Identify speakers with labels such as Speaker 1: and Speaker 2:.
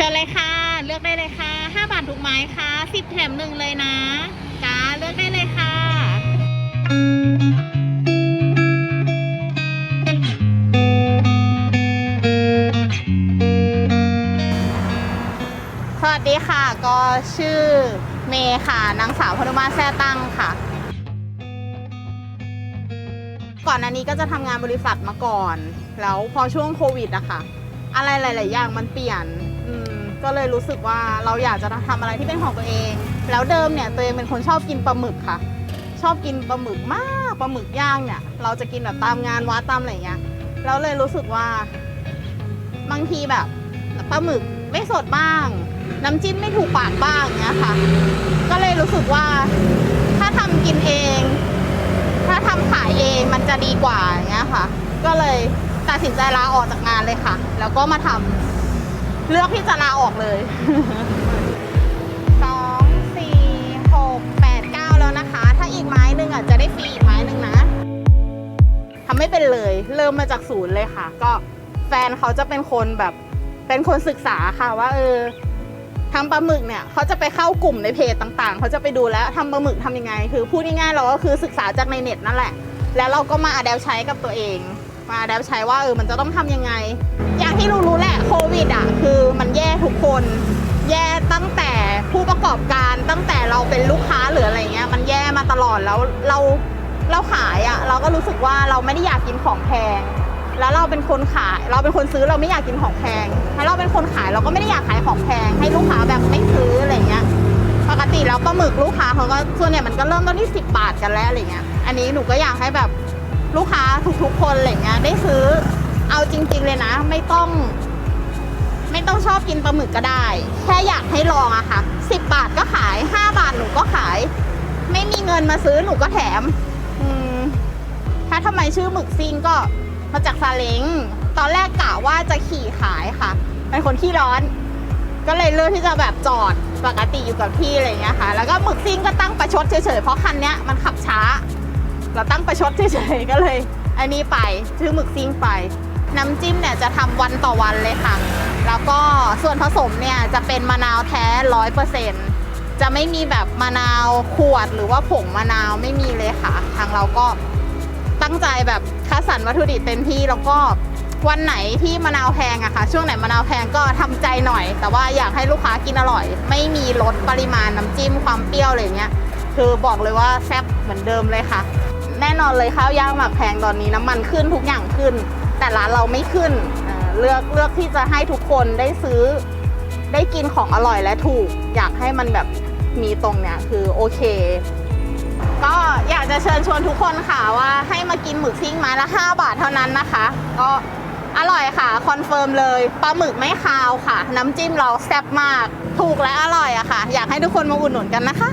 Speaker 1: ชิญเลยค่ะ เลือกได้เลยค่ะ5บาททุกไม้ค่ะ10แถมหนึ่งเลยนะจ้าเลือกได้เลยค่ะสวัสดีค่ะ ก็ชื่อเมย์ค่ะนางสาวพนุมาแซ่ตั้งค่ะ ก่อนอันนี้ก็จะทำงานบริษัทมาก่อน แล้วพอช่วงโควิดอะค่ะ อะไรหลาย ๆ อย่างมันเปลี่ยน อืมก็เลยรู้สึกว่าเราอยากจะทำอะไรที่เป็นของตัวเอง แล้วเดิมเนี่ยตัวเองเป็นคนชอบกินปลาหมึกค่ะ ชอบกินปลาหมึกมากปลาหมึกย่างเนี่ย เราจะกินแบบตามงานวัดตามอะไรอย่างเงี้ยแล้วเลยรู้สึกว่า บางทีแบบปลาหมึกไม่สดบ้าง น้ำจิ้มไม่ถูกปากบ้างเงี้ยค่ะ ก็เลยรู้สึกว่าถ้าทำกินเอง ถ้าทำขายเองมันจะดีกว่าอย่างเงี้ยค่ะ ก็เลยตัดสินใจลาออกจากงานเลยค่ะ แล้วก็มาทำ เลือกที่จะลาออกเลยสองสี่หกแปดเก้าแล้วนะคะ ถ้าอีกไม้หนึ่งอะจะได้ฟรีอีกไม้หนึ่งนะทำไม่เป็นเลย เริ่มมาจากศูนย์เลยค่ะ ก็แฟนเขาจะเป็นคนแบบเป็นคนศึกษาค่ะว่าเออทำปลาหมึกเนี่ยเขาจะไปเข้ากลุ่มในเพจต่างๆ เขาจะไปดูแล้วทำปลาหมึกทำยังไง คือพูดง่ายๆเราก็คือศึกษาจากในเน็ตนั่นแหละ แล้วเราก็มาอ d ด p t ใช้กับตัวเอง มาอ d ด p t ใช้ว่าเออมันจะต้องทำยังไง อย่างที่รู้ๆแหละโควิดอะคือมันแย่ทุกคน แย่ตั้งแต่ผู้ประกอบการตั้งแต่เราเป็นลูกค้าหรืออะไรเงี้ยมันแย่มาตลอดแล้วเราเราขายอะเราก็รู้สึกว่าเราไม่ได้อยากกินของแพงแล้วเราเป็นคนขายเราเป็นคนซื้อเราไม่อยากกินของแพงแล้วเราเป็นคนขายเราก็ไม่ได้อยากขายของแพงให้ลูกค้าแบบไม่ซื้ออะไรเงี้ยปกติแล้วปลาหมึกลูกค้าเขาก็ส่วนใหญ่มันก็เริ่มต้นที่ 10 บาทกันแล้วอะไรเงี้ยอันนี้หนูก็อยากให้แบบ ลูกค้าทุกๆคนอะไรเงี้ยได้ซื้อ เอาจริง ๆ เลยนะ ไม่ต้อง ไม่ต้องชอบกินปลาหมึกก็ได้ แค่อยากให้ลองอะค่ะ10บาทก็ขาย5บาทหนูก็ขาย ไม่มีเงินมาซื้อหนูก็แถม อืมถ้าทำไมชื่อหมึกซิ่งก็มาจากซาเล้งตอนแรกกะว่าจะขี่ขายค่ะเป็นคนขี้ร้อน ก็เลยเลือกที่จะแบบจอดปกติอยู่กับที่อะไรเงี้ยค่ะ แล้วก็หมึกซิ่งก็ตั้งประชดเฉยๆเพราะคันเนี้ยมันขับช้า เราตั้งประชดเฉยๆก็เลย อันนี้ไปชื่อหมึกซิ่งไป น้ำจิ้มเนี่ยจะทำวันต่อวันเลยค่ะ แล้วก็ส่วนผสมเนี่ยจะเป็นมะนาวแท้ร้อยเปอร์เซ็นจะไม่มีแบบมะนาวขวดหรือว่าผงมะนาวไม่มีเลยค่ะ ทางเราก็ตั้งใจแบบคัดสรรวัตถุดิบเต็มที่แล้วก็วันไหนที่มะนาวแพงอะค่ะ ช่วงไหนมะนาวแพงก็ทำใจหน่อย แต่ว่าอยากให้ลูกค้ากินอร่อย ไม่มีลดปริมาณน้ำจิ้มความเปรี้ยวอะไรเงี้ยคือบอกเลยว่าแซ่บเหมือนเดิมเลยค่ะ แน่นอนเลยข้าวย่างหมักแพงตอนนี้น้ำมันขึ้นทุกอย่างขึ้น แต่ร้านเราไม่ขึ้นเลือกเลือกที่จะให้ทุกคนได้ซื้อได้กินของอร่อยและถูก อยากให้มันแบบมีตรงเนี้ยคือโอเค ก็อยากจะเชิญชวนทุกคนค่ะว่าให้มากินหมึกซิ่งไม้ละ 5 บาทเท่านั้นนะคะ ก็อร่อยค่ะคอนเฟิร์มเลยปลาหมึกไม่คาวค่ะ น้ำจิ้มเราแซ่บมาก ถูกและอร่อยอะค่ะ อยากให้ทุกคนมาอุดหนุนกันนะคะ